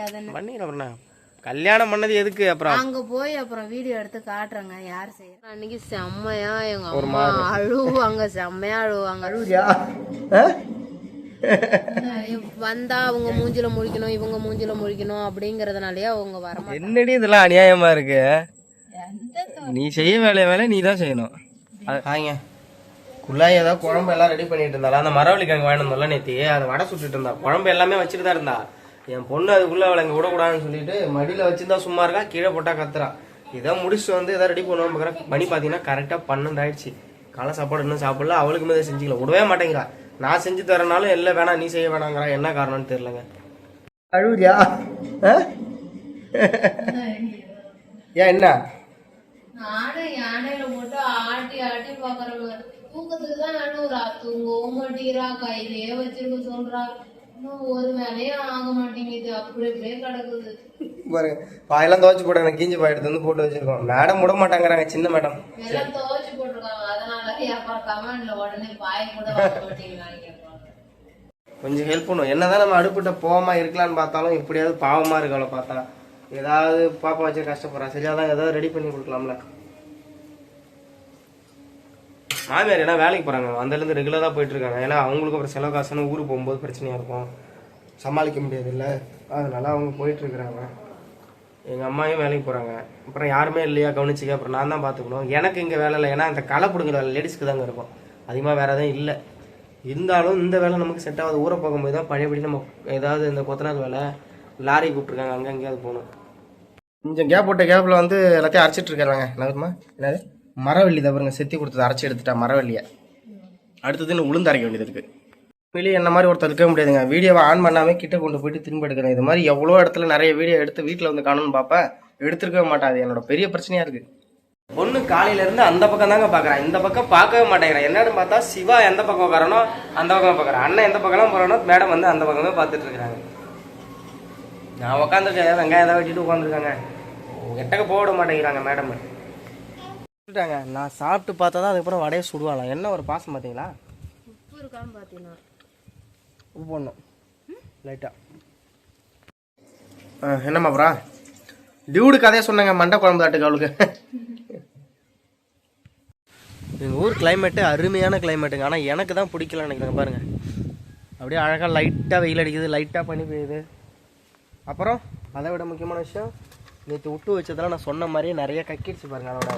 பிடிக்காதுன்னு பண்ணிடுறேன் அப்புறம்? கல்யாணம் பண்ணது எதுக்கு அப்புறம்? அங்க போய் அப்புறம் வீடியோ எடுத்து காட்டுறாங்க யார் செய்ய? அன்னைக்கு செம்மையா எங்க அம்மா அழுவாங்க செம்மையா அழுவாங்க. வந்தா அவங்க மூஞ்சில முழிக்கணும் இவங்க மூஞ்சில முழிக்கணும் அப்படிங்கறதுனாலயே அவங்க வரமாட்டாங்க. என்னடி இதெல்லாம் அநியாயமா இருக்கு? நீ செய்ய வேலைய வேலை நீ தான் செய்யணும். ஆங்க குள்ளாய் ஏதாவது குழம்பு எல்லாம் ரெடி பண்ணிட்டு இருந்தாலும் அந்த மரவள்ளி கிழங்கு வாங்கிட்டு வந்தோம்ல நேத்தி. அதை வடை சுட்டுட்டு இருந்தா. குழம்பு எல்லாமே வச்சுட்டு தான் இருந்தா. என் பொண்ணு அதுக்குள்ளே அவளை விடக்கூடாதுன்னு சொல்லிட்டு மடியில் வச்சுருந்தா சும்மா இருக்கா கீழே போட்டால் கத்துறா. இதை முடிச்சு வந்து எதாவது ரெடி பண்ணுவோம் பார்க்குறேன் மணி பார்த்தீங்கன்னா கரெக்டாக பன்னெண்டு ஆயிடுச்சு காலை சாப்பாடு இன்னும் சாப்பிடல அவளுக்குமே மேலே செஞ்சுக்கல. விடவே மாட்டேங்கிறா. நான் செஞ்சு தரனாலும் இல்லை வேணாம் நீ செய்ய வேணாங்கிறா. என்ன காரணம்னு தெரிலங்க அழுவியா ஏன் என்ன? ஆட்டி ஆட்டி பாக்குறவங்க தூக்கத்துக்கு தான் அழுவுறா தூங்கவும் மாட்டேங்கிறா. கையிலேயே வச்சிருக்க சொல்றா. பாருங்க பாயெல்லாம் துவைச்சு போட்டு எனக்கு கீஞ்சி பாய் எடுத்து வந்து போட்டு வச்சிருக்கோம். மேடம் விட மாட்டாங்கிறாங்க சின்ன மேடம் கொஞ்சம் ஹெல்ப் பண்ணும் என்னதான் நம்ம அடுப்புட்ட போகாம இருக்கலாம்னு பார்த்தாலும் இப்படியாவது பாவமா இருக்கு அவளை பார்த்தா ஏதாவது பாப்பா வச்சு கஷ்டப்படுறா. சரியா தான் ஏதாவது ரெடி பண்ணி கொடுக்கலாம்ல. மாமியார் எல்லாம் வேலைக்கு போகிறாங்க அந்தலேருந்து ரெகுலராக போயிட்டு இருக்காங்க ஏன்னா அவங்களுக்கு அப்புறம் செலவு காசுன்னு ஊருக்கு போகும்போது பிரச்சனையாக இருக்கும். சமாளிக்க முடியாது இல்ல அதனால அவங்க போயிட்டுருக்குறாங்க. எங்கள் அம்மாயும் வேலைக்கு போகிறாங்க அப்புறம் யாருமே இல்லையா? கவனிச்சிக்க. அப்புறம் நான் தான் பார்த்துக்கணும். எனக்கு இங்கே வேலை இல்லை. ஏன்னா அந்த களை பிடுங்குற வேலை லேடிஸ்க்கு தாங்க இருக்கும். அதிகமாக வேறு எதுவும் இல்லை. இருந்தாலும் இந்த வேலை நமக்கு செட் ஆகாது. ஊரை போகும்போது தான் பழையபடி நம்ம ஏதாவது இந்த கொத்தனார் வேலை லாரி கூப்பிட்ருக்காங்க அங்கே எங்கேயாவது போகணும். கொஞ்சம் கேப் போட்ட கேப்பில் வந்து எல்லாத்தையும் அரைச்சிட்டு இருக்காங்க என்னது? மரவள்ளி தவறுங்க செத்தி கொடுத்தது அரைச்சி எடுத்துட்டா மரவள்ளியை. அடுத்தது இன்னும் உளுந்து அரைக்க வேண்டியது இருக்குது வெளியே என்ன மாதிரி ஒருத்தர் இருக்க முடியாதுங்க. வீடியோவை ஆன் பண்ணாமே கிட்ட கொண்டு போயிட்டு திரும்ப எடுக்கிறேன் இது மாதிரி எவ்வளோ இடத்துல நிறைய வீடியோ எடுத்து வீட்டில் வந்து காணும்னு பார்ப்பேன். எடுத்துருக்கவே மாட்டேன். அது என்னோட பெரிய பிரச்சனையாக இருக்குது பொண்ணு காலையிலேருந்து அந்த பக்கம் தாங்க பாக்குறான் இந்த பக்கம் பார்க்கவே மாட்டேங்கிறான் என்னன்னு பார்த்தா சிவா எந்த பக்கம் உட்காரனோ அந்த பக்கம் பார்க்குறான் அண்ணன் எந்த பக்கம்லாம் போகிறானோ மேடம் வந்து அந்த பக்கமே பார்த்துட்டு இருக்கிறாங்க. நான் உட்காந்துருக்கேன் வெங்காயம் ஏதாவது வெட்டிட்டு உட்காந்துருக்காங்க எட்டக்க போட மாட்டேங்கிறாங்க மேடம். சொல்லிட்டாங்க நான் சாப்பிட்டு பார்த்தா தான் அதுக்கப்புறம் வடையை சுடுவாளாம். என்ன ஒரு பாசம் பார்த்தீங்களா? உப்பு இருக்கான்னு பாத்தீங்கன்னா உப்பு போடணும். லைட்டாக என்னம்மா அப்புறம் டியூடு கதையை சொன்னாங்க மண்டை குழம்பு தாட்டுக்கு அவளுக்கு. எங்கள் ஊர் கிளைமேட்டு அருமையான கிளைமேட்டுங்க ஆனால் எனக்கு தான் பிடிக்கல நினைக்கிறேங்க பாருங்கள் அப்படியே அழகாக லைட்டாக வெயில் அடிக்குது லைட்டாக பனி பெய்யுது. அப்புறம் அதை விட முக்கியமான விஷயம் நேற்று விட்டு வச்சதெல்லாம் நான் சொன்ன மாதிரியே நிறைய கக்கிடுச்சு பாருங்க அதோட.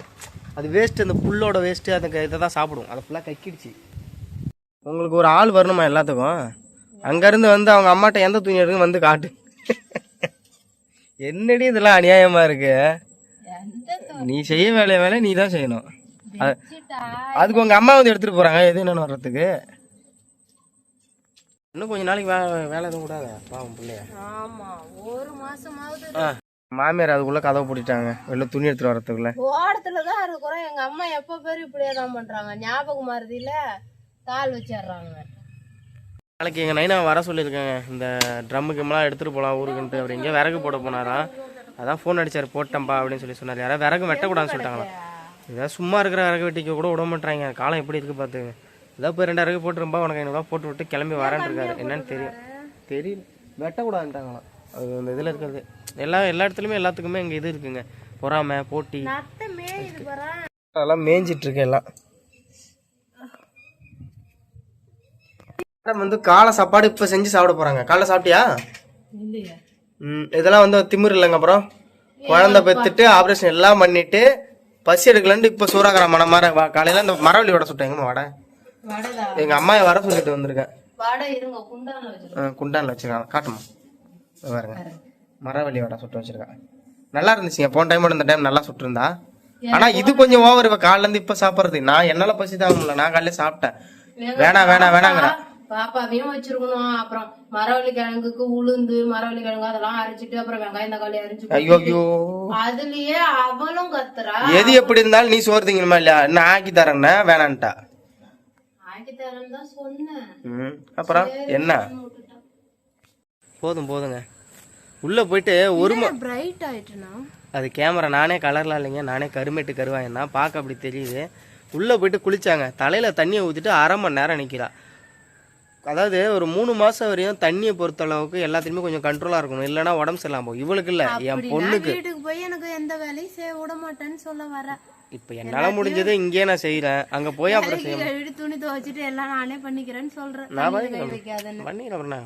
அது வேஸ்ட்டு அந்த புல்லோட வேஸ்ட்டு அந்த இதை தான் சாப்பிடும். அதை ஃபுல்லாக கக்கிடுச்சு. உங்களுக்கு ஒரு ஆள் வரணுமா எல்லாத்துக்கும்? அங்கேருந்து வந்து அவங்க அம்மாட்ட எந்த துணி எடுங்க வந்து காட்டு. என்னடி இதெல்லாம் அநியாயமா இருக்கு? நீ செய்ய வேலைய வேலை நீ தான் செய்யணும். அதுக்கு உங்க அம்மா வந்து எடுத்துட்டு போறாங்க. எது என்னன்னு வர்றதுக்கு? இன்னும் கொஞ்ச நாளைக்கு வே வேலை எதுவும் கூடாது பாவம் பிள்ளைய. ஆமா ஒரு மாசமாவது. மாமியார் அதுக்குள்ள கதவை பூட்டிட்டாங்க. வெளில துணி எடுத்துட்டு வர்றதுக்குள்ள. ஓடத்துல தான் இருக்கிறோம் எங்க அம்மா எப்ப பேரு இப்படியே தான் பண்றாங்க. ஞாபகம் மருதியில தாள் வச்சிடுறாங்க. நாளைக்கு எங்கள் நைனா வர சொல்லியிருக்காங்க. இந்த ட்ரம்முக்கு எல்லாம் எடுத்துகிட்டு போகலாம் ஊருக்குன்ட்டு அப்படி எங்கேயோ விறகு போட போனாராம் அதான் ஃபோன் அடிச்சார். போட்டேன்ப்பா அப்படின்னு சொல்லி சொன்னார். யாராவது விறகு வெட்டக்கூடாதுன்னு சொல்லிட்டாங்களா? ஏதாவது சும்மா இருக்கிற விறகு வெட்டிக்க கூட விட மாட்டாங்க காலம் எப்படி இருக்கு பார்த்துங்க. ஏதாவது போய் ரெண்டு விறகு போட்டுருப்பா உனக்கு ஐநூறுபா போட்டு விட்டு கிளம்பி வரேன் இருக்காரு. என்னன்னு தெரியும் தெரியல. வெட்டக்கூடாதுன்ட்டாங்களாம் அது அந்த இதில் இருக்கிறது. எல்லா எல்லா இடத்துலையுமே எல்லாத்துக்குமே இங்கே இது இருக்குங்க. பொறாமை போட்டி. அதெல்லாம் மேய்ஞ்சிட்டு இருக்கு எல்லாம். மேடம் வந்து காலை சாப்பாடு இப்போ செஞ்சு சாப்பிட போறாங்க. காலைல சாப்பிட்டியா? ம் இதெல்லாம் வந்து திமிரு இல்லைங்க அப்புறம் குழந்தை பெத்துட்டு ஆப்ரேஷன் எல்லாம் பண்ணிட்டு பசி எடுக்கலன்ட்டு இப்போ சூறாக்கிற மனம் மாற காலையில இந்த மரவள்ளி வடை சுட்டேன் எங்கம்மா வடை. வடதா எங்க அம்மாயை வர சொல்லிட்டு வந்திருக்கேன். குண்டான்ல வச்சிருக்காங்க. காட்டுமா? பாருங்க. மரவள்ளி வடை சுட்டு வச்சிருக்காங்க. நல்லா இருந்துச்சுங்க. போன டைம் இந்த டைம் நல்லா சுட்டுருந்தா. ஆனா இது கொஞ்சம் ஓவர் இப்ப காலைல இருந்து இப்ப சாப்பிடுறது. நான் என்னால பசி தாங்க முடியல. நான் காலையில சாப்பிட்டேன். வேணாம் வேணாம் வேணாங்கிற. பாப்பாவையும் வச்சிருக்கணும். அப்புறம் மரவள்ளி கிழங்குக்கு உளுந்து மரவள்ளி கிழங்கு அதெல்லாம் அரைச்சிட்டு அப்புறம் வெங்காயம் தக்காளி அரைச்சு ஐயோ ஐயோ. அதுலயே அவளும் கத்துறா. எது எப்படி இருந்தாலும் நீ சோறு திங்கணுமா இல்லையா? நான் ஆக்கி தரேன்னா வேணான்ட்டா. ஆக்கி தரேன்னு தான் சொன்னேன். ம் அப்புறம் என்ன? போதும் போதுங்க. உள்ள போயிட்டு ஒரு பிரைட் ஆயிட்டுனா? அது கேமரா நானே கலர்லாம் இல்லைங்க. நானே கருமேட்டு கருவாயன் தான். பார்க்க அப்படி தெரியுது. உள்ள போயிட்டு குளிச்சாங்க. தலையில தண்ணியை ஊத்திட்டு அரை மணி நேரம் நிக்கிறா. அதாவது ஒரு மூணு மாசம் வரையும் தண்ணியை பொறுத்த அளவுக்கு எல்லாத்துலயுமே கொஞ்சம் கண்ட்ரோலா இருக்கணும். இல்லைன்னா உடம்பு சரியில்லாம போகும். இவளுக்கு இல்ல. என் பொண்ணுக்கு. வீட்டுக்கு போய் எனக்கு எந்த வேலையும் செய்ய விட மாட்டேன்னு சொல்ல வர. இப்ப என்னால முடிஞ்சது இங்கேயே நான் செய்யறேன் அங்க போய் அப்புறம் செய்ய கழுவி துணி துவைச்சிட்டு எல்லாம் நானே பண்ணிக்கிறேன்னு சொல்றேன். நான் தண்ணியில கை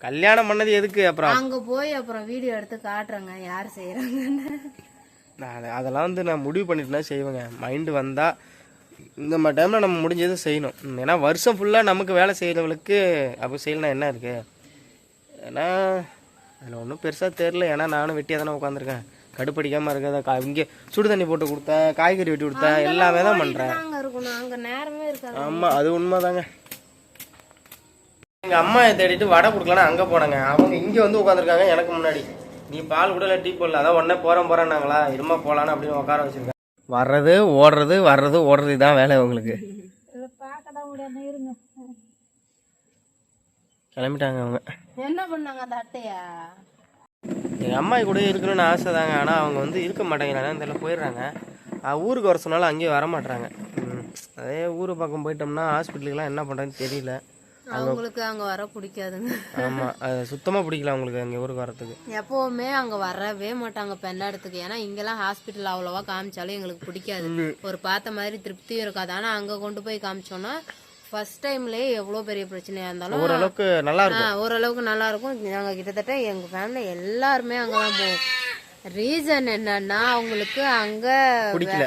கல்யாணம் பண்ணது எதுக்கு அப்புறம்? அங்க போய் அப்புறம் வீடியோ எடுத்து காட்டுறேங்க யார் செய்யறாங்கன்னு நான் அதை- அதெல்லாம் வந்து நான் முடிவு பண்ணிட்டுனா செய்வேங்க. மைண்டு வந்தா இந்த மாதிரி டைம்ல நம்ம முடிஞ்சது செய்யணும். ஏன்னா வருஷம் ஃபுல்லா நமக்கு வேலை செய்யறவங்களுக்கு அப்போ செய்யலாம் என்ன இருக்கு? ஏன்னா அதில் ஒன்றும் பெருசாக தெரில ஏன்னா நானும் வெட்டியாக தானே உட்காந்துருக்கேன் கடுப்படிக்காமல் இருக்கிறத கா இங்கே சுடு தண்ணி போட்டு கொடுத்தேன் காய்கறி வெட்டி கொடுத்தேன் எல்லாமே தான் பண்ணுறேன் இருக்காது. ஆமாம் அது உண்மைதாங்க. எங்கள் அம்மாவை தேடிட்டு வடை கொடுக்கலன்னா அங்கே போனாங்க. அவங்க இங்கே வந்து உட்காந்துருக்காங்க எனக்கு முன்னாடி. நீ பால் கூட இல்லை டீ போடல. அதான் உடனே போகிறோம் போகிறேன்னாங்களா இருமா போகலான்னு அப்படின்னு உட்கார வச்சிருக்கேன். வர்றது ஓடுறது வர்றது ஓடுறது இதான் வேலை உங்களுக்கு. கிளம்பிட்டாங்க அவங்க. என்ன பண்ணாங்க அந்த அட்டையா எங்கள் அம்மா கூட இருக்கணும்னு ஆசை தாங்க ஆனால் அவங்க வந்து இருக்க மாட்டேங்கிறாங்க. தெரியல போயிடுறாங்க. ஊருக்கு வர சொன்னாலும் அங்கேயும் வர மாட்றாங்க. ம். அதே ஊரு பக்கம் போயிட்டோம்னா ஹாஸ்பிட்டலுக்குலாம் என்ன பண்ணுறதுன்னு தெரியல. அவங்களுக்கு அங்க வர பிடிக்காதுங்க. ஆமாம் அது சுத்தமாக பிடிக்கல அவங்களுக்கு அங்கே ஊருக்கு வரத்துக்கு எப்பவுமே அங்க வரவே மாட்டாங்க பெண்ணாடத்துக்கு. ஏன்னா இங்கெல்லாம் ஹாஸ்பிட்டல் அவ்வளவா காமிச்சாலும் எங்களுக்கு பிடிக்காது. ஒரு பார்த்த மாதிரி திருப்தியும் இருக்காது. ஆனா அங்க கொண்டு போய் காமிச்சோம்னா ஃபர்ஸ்ட் டைம்லயே எவ்வளவு பெரிய பிரச்சனையா இருந்தாலும் ஓரளவுக்கு நல்லா இருக்கும். ஓரளவுக்கு நல்லா இருக்கும். நாங்க கிட்டத்தட்ட எங்க ஃபேமிலி எல்லாருமே அங்கதான் போவோம். ரீசன் என்னன்னா அவங்களுக்கு அங்க பிடிக்கல.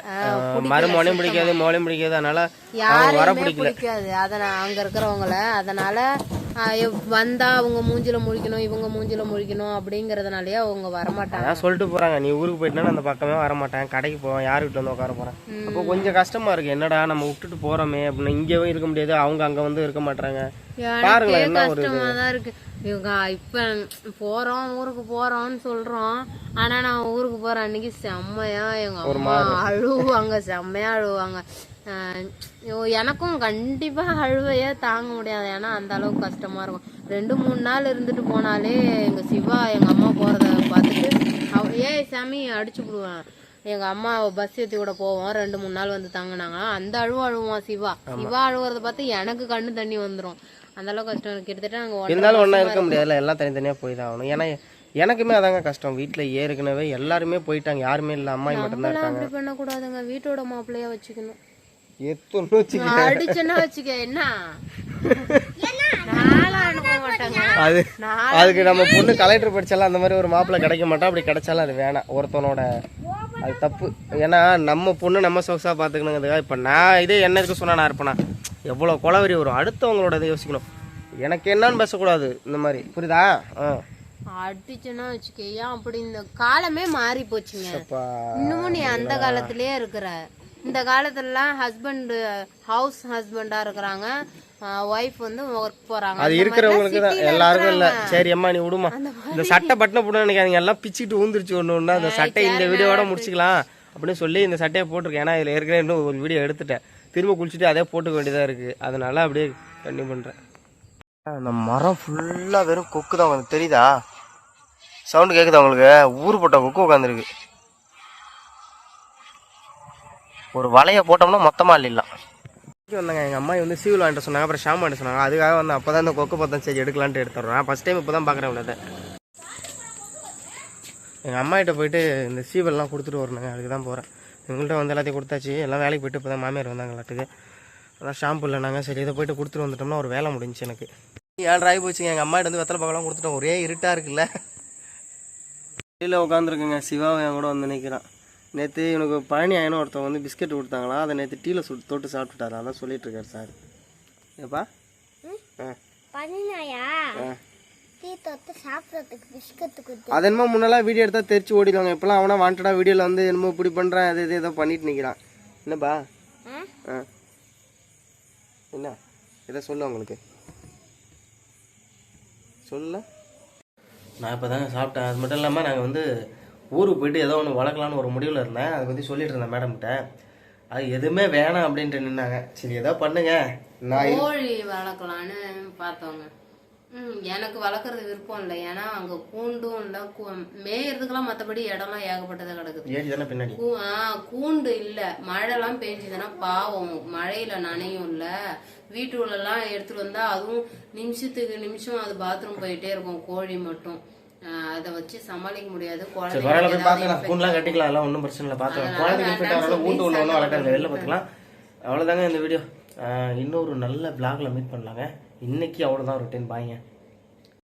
மருமனையும் பிடிக்காது மோளையும் பிடிக்காது அதனால யாரையுமே பிடிக்காது. அதனால அங்க இருக்கிறவங்கள அதனால வந்தா அவங்க மூஞ்சில முழிக்கணும் இவங்க மூஞ்சில முழிக்கணும் அப்படிங்கறதுனாலயே அவங்க வரமாட்டாங்க. அதான் சொல்லிட்டு போறாங்க. நீ ஊருக்கு போயிட்டா அந்த பக்கமே வர மாட்டேன் கடைக்கு போவேன் யார் வீட்டில் வந்து உட்கார போறேன்? அப்போ கொஞ்சம் கஷ்டமா இருக்கு. என்னடா நம்ம விட்டுட்டு போறோமே அப்படின்னு இங்கேயும் இருக்க முடியாது. அவங்க அங்க வந்து இருக்க மாட்டாங்க பாருங்களேன் என்ன ஒரு தான் இருக்கு. இவங்க இப்ப போறோம் ஊருக்கு போறோம்னு சொல்றோம். ஆனா நான் ஊருக்கு போற அன்னைக்கு செம்மையா எங்க அம்மா அழுவாங்க செம்மையா அழுவாங்க. எனக்கும் கண்டிப்பா அழுவையே தாங்க முடியாது. ஏன்னா அந்த அளவுக்கு கஷ்டமா இருக்கும். ரெண்டு மூணு நாள் இருந்துட்டு போனாலே எங்க சிவா எங்க அம்மா போறத பார்த்துட்டு அவ ஏய் சாமி அடிச்சு விடுவேன் எங்க அம்மா பஸ் ஏத்தி கூட போவோம். ரெண்டு மூணு நாள் வந்து தங்கினாங்க. அந்த அழுவ அழுவான் சிவா. சிவா அழுவுறத பார்த்து எனக்கு கண்ணு தண்ணி வந்துரும். அந்த அளவுக்கு கஷ்டம். கிட்டத்தட்ட நாங்க ஒன்றரை இருந்தாலும் ஒன்றா இருக்க முடியாதுல்ல. எல்லாம் தனித்தனியாக போய் தான் ஆகணும். ஏன்னா எனக்குமே அதாங்க கஷ்டம். வீட்டில் ஏற்கனவே எல்லாருமே போயிட்டாங்க. யாருமே இல்லை. அம்மா மட்டும்தான் இருக்காங்க. அப்படி பண்ணக்கூடாதுங்க. வீட்டோட மாப்பிள்ளையா வச்சுக்கணும். எத்தொன்னு வச்சு அடிச்சேன்னா வச்சுக்க என்ன? நானும் அனுப்ப மாட்டாங்க. அது அதுக்கு நம்ம பொண்ணு கலெக்டர் படிச்சாலும் அந்த மாதிரி ஒரு மாப்பிள்ளை கிடைக்க மாட்டா. அப்படி கிடைச்சாலும் அது வேணாம். ஒருத்தனோட அது தப்பு. ஏன்னா நம்ம பொண்ணு நம்ம சொகுசாக பார்த்துக்கணுங்கிறதுக்காக இப்போ நான் இதே என்ன இருக்க சொன்னா நான் இருப்பேனா? எவ்வளோ குளவரி வரும். அடுத்தவங்களோட இதை யோசிக்கணும். எனக்கு என்னன்னு பேசக்கூடாது. இந்த மாதிரி. புரியுதா? ஆ. அடிச்சேன்னா வச்சுக்க. ஏன் அப்படி இந்த காலமே மாறி போச்சுங்க இன்னமும் நீ அந்த காலத்திலேயே இருக்கிற. இந்த காலத்துலலாம் ஹஸ்பண்ட் ஹவுஸ் ஹஸ்பண்டா இருக்கிறாங்க. ஒய்ஃப் வந்து ஒர்க் போறாங்க. அது இருக்கிறவங்களுக்கு தான். எல்லாருக்கும் இல்ல. சரி அம்மா நீ விடுமா. இந்த சட்டை பட்டின போட நினைக்காதீங்க. எல்லாம் பிச்சுட்டு ஊந்துருச்சு ஒன்று ஒன்று அந்த சட்டை இந்த வீடியோட முடிச்சுக்கலாம் அப்படின்னு சொல்லி இந்த சட்டையை போட்டிருக்கேன். ஏன்னா இதில் ஏற்கனவே இன்னும் ஒரு வீடியோ எடுத்துட்டேன். திரும்ப குளிச்சுட்டு அதே போட்டுக்க வேண்டியதாக இருக்குது அதனால அப்படியே கண்டினியூ பண்ணுறேன் அந்த மரம் ஃபுல்லாக வெறும் கொக்கு தான் உங்களுக்கு தெரியுதா? சவுண்டு கேட்குதா உங்களுக்கு? ஊர் போட்ட கொக்கு உட்காந்துருக்கு ஒரு வலையை போட்டோம்னா மொத்தமாக இல்லைலாம் வந்தாங்க எங்கள் அம்மா வந்து சீவில் வாங்கிட்டு சொன்னாங்க அப்புறம் ஷாம்பு வாங்கிட்டு சொன்னாங்க. அதுக்காக வந்து அப்போ தான் இந்த கொக்கு பார்த்தா சரி எடுக்கலான்ட்டு எடுத்துடுறேன் ஃபஸ்ட் டைம் இப்போ தான் பார்க்குறேன் உள்ளதை. எங்கள் அம்மா கிட்ட போயிட்டு இந்த சீவல்லாம் கொடுத்துட்டு வரணுங்க அதுக்கு தான் போகிறேன் எங்கள்கிட்ட வந்து எல்லாத்தையும் கொடுத்தாச்சு. எல்லாம் வேலைக்கு போயிட்டு இப்போ தான் மாமியார் வந்தாங்களாட்டுக்கு அதான் ஷாம்பு இல்லைனாங்க சரி இதை போயிட்டு கொடுத்துட்டு வந்துட்டோம்னா ஒரு வேலை முடிஞ்சுச்சு எனக்கு. ஏழரை ஆகி போச்சுங்க எங்கள் அம்மாட்ட வந்து வெத்தலை பார்க்கலாம் கொடுத்துட்டோம். ஒரே இருட்டாக இருக்குல்ல. வெளியில் உட்காந்துருக்குங்க சிவாவை என் கூட வந்து நிற்கிறான் நேற்று இவனுக்கு பழனி ஆயனும் ஒருத்தவங்க வந்து பிஸ்கெட் கொடுத்தாங்களா அதை நேற்று டீயில் சுட்டு தொட்டு சாப்பிட்டுட்டாரு. அதான் சொல்லிட்டு இருக்காரு சார். ஏப்பா? அது என்னமோ முன்னெல்லாம் வீடியோ எடுத்தா தெரிச்சு ஓடிடுவாங்க. இப்பெல்லாம் அவனா வாண்டடா வீடியோவில் வந்து என்னமோ இப்படி பண்ணுறான் அது இது ஏதோ பண்ணிட்டு நிற்கிறான் என்னப்பா? ஆ? என்ன? இதை சொல்ல உங்களுக்கு சொல்ல. நான் இப்போ தாங்க சாப்பிட்டேன். அது மட்டும் இல்லாமல் நாங்கள் வந்து ஊருக்கு போயிட்டு ஏதோ ஒன்று வளர்க்கலான்னு ஒரு முடிவில் இருந்தேன். அதை பற்றி சொல்லிட்டு இருந்தேன் மேடம்கிட்ட. அது எதுவுமே வேணாம் அப்படின்ட்டு நின்னாங்க. சரி ஏதோ பண்ணுங்க. நான் கோழி வளர்க்கலான்னு பார்த்தோங்க எனக்கு வளர்க்குறது விருப்பம் இல்லை. ஏன்னா அங்க கூண்டும் இல்லை மேயறதுக்கெல்லாம் மற்றபடி இடம்லாம் ஏகப்பட்டதா கிடக்குது. கூ- ஆ, கூண்டு இல்ல. மழைலாம் பெஞ்சதுன்னா பாவம். மழையில நனையும் இல்ல. வீட்டுக்குள்ள எல்லாம் எடுத்துட்டு வந்தா அதுவும் நிமிஷத்துக்கு நிமிஷம் அது பாத்ரூம் போயிட்டே இருக்கும். கோழி மட்டும். அதை வச்சு சமாளிக்க முடியாது. குழந்தைங்க கட்டிக்கலாம் எல்லாம் ஒன்றும் பிரச்சனை இல்லை பார்த்துக்கலாம். குழந்தைங்க ஃபிட் ஆகணும் வீட்டு உள்ள ஒன்றும் வளர்க்காது வெளில பார்த்துக்கலாம். அவ்வளோதாங்க இந்த வீடியோ இன்னொரு நல்ல பிளாக்ல மீட் பண்ணலாங்க. இன்னைக்கு அவ்வளோதான் ரொட்டீன் பாய்ங்க